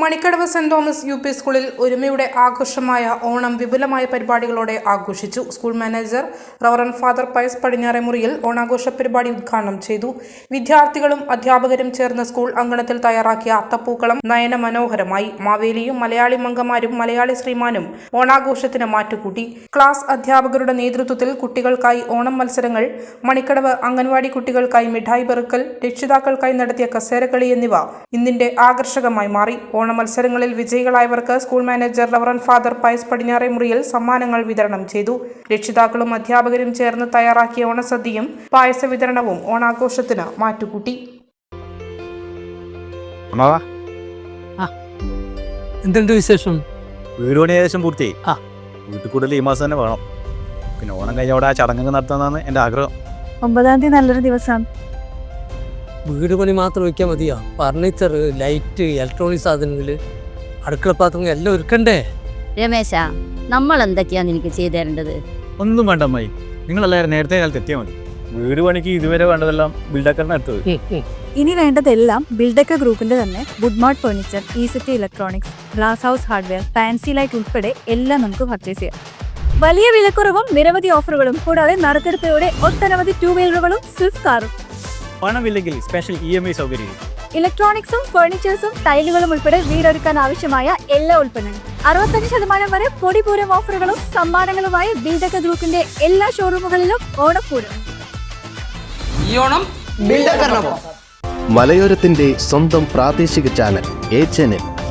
Manikkadavu saint Thomas U P സ്കൂളിൽ ഒരുമയുടെ ആഘോഷമായ ഓണം വിപുലമായ പരിപാടികളോടെ ആഘോഷിച്ചു. School manager reverend father Pius പടിഞ്ഞാറേമുറിയിൽ ഓണാഘോഷ പരിപാടി ഉദ്ഘാടനം ചെയ്തു. വിദ്യാർത്ഥികളും അധ്യാപകരും ചേർന്ന് സ്കൂൾ അങ്കണത്തിൽ തയ്യാറാക്കിയ അത്തപ്പൂക്കളം നയന മനോഹരമായി മാവേലിയും മലയാളി മംഗമാരും മലയാളി ശ്രീമാനും ഓണാഘോഷത്തിന് മാറ്റുകൂട്ടി. ക്ലാസ് അധ്യാപകരുടെ നേതൃത്വത്തിൽ കുട്ടികൾക്കായി ഓണം മത്സരങ്ങൾ മണിക്കടവ് അംഗൻവാടി കുട്ടികൾക്കായി മിഠായി പെറുക്കൽ രക്ഷിതാക്കൾക്കായി നടത്തിയ കസേരകളി എന്നിവ ഇന്നിന്റെ ആകർഷകമായി മാറി. ഓണ മത്സരങ്ങളിൽ വിജയികളായവർക്ക് school manager reverend father Pius പടിഞ്ഞാറെ മുറിയിൽ സമ്മാനങ്ങൾ വിതരണം ചെയ്തു. രക്ഷിതാക്കളും അധ്യാപകരും ചേർന്ന് തയ്യാറാക്കിയ ഓണസദ്യയും പായസ വിതരണവും ഓണാഘോഷത്തിന് മാറ്റുകൂട്ടി. എന്തുണ്ട് വിശേഷം? വീട് പണി ഏകദേശം പൂർത്തിയായി. ആ. വീട്ടിൽ കൂടുതൽ ഈ മാസം തന്നെ വേണം. പിന്നെ ഓണം കഴിഞ്ഞ അവിടെ ആ ചടങ്ങ് നടത്താന്നാണ് എന്റെ ആഗ്രഹം. ഒമ്പതാം തീയതി നല്ലൊരു ദിവസമാണ് വീട് പണി മാത്രം വയ്ക്കാൻ മതിയോ? ഫർണിച്ചർ ലൈറ്റ് ഇലക്ട്രോണിക് സാധനങ്ങൾ അടുക്കള പാത്രങ്ങൾ എല്ലാം ഒരുക്കണ്ടേ? രമേശ നമ്മൾ എന്തൊക്കെയാണ് എനിക്ക് ചെയ്തു തരേണ്ടത്? ഒന്നും വേണ്ട അമ്മായി. നിങ്ങളെല്ലാവരും നേരത്തെ കാലത്ത് എത്തിയാൽ മതി. വീട് പണിക്ക് ഇതുവരെ വേണ്ടതെല്ലാം ബിൽഡക്കറിനെ എടുത്തത് ഇനി വേണ്ടതെല്ലാം ബിൽഡക്ക ഗ്രൂപ്പിന്റെ തന്നെ Woodmart furniture ഈസിറ്റി city electronics glass house hardware fancy light ഉൾപ്പെടെ എല്ലാം നമുക്ക് പർച്ചേസ് ചെയ്യാം. വലിയ വിലക്കുറവും നിരവധി ഓഫറുകളും കൂടാതെ നറുക്കെടുപ്പിലൂടെ ഒട്ടനവധി ടൂ വീലറുകളും സ്വിഫ്റ്റ് കാറും പണമില്ലെങ്കിൽ സ്പെഷ്യൽ ഇ എം ഐ സൗകര്യം. ഇലക്ട്രോണിക്സും ഫർണിച്ചേഴ്സും ടൈലുകളും ഉൾപ്പെടെ വീടൊരുക്കാൻ ആവശ്യമായ എല്ലാ ഉൽപ്പന്നങ്ങളും. അറുപത്തഞ്ച് ശതമാനം വരെ പൊടിപൂരം ഓഫറുകളും സമ്മാനങ്ങളുമായി ബിൽഡക്ക ഗ്രൂപ്പിന്റെ എല്ലാ ഷോറൂമുകളിലും ഓണപ്പൂരം. മലയോരത്തിന്റെ സ്വന്തം പ്രാദേശിക ചാനൽ എ ചാനൽ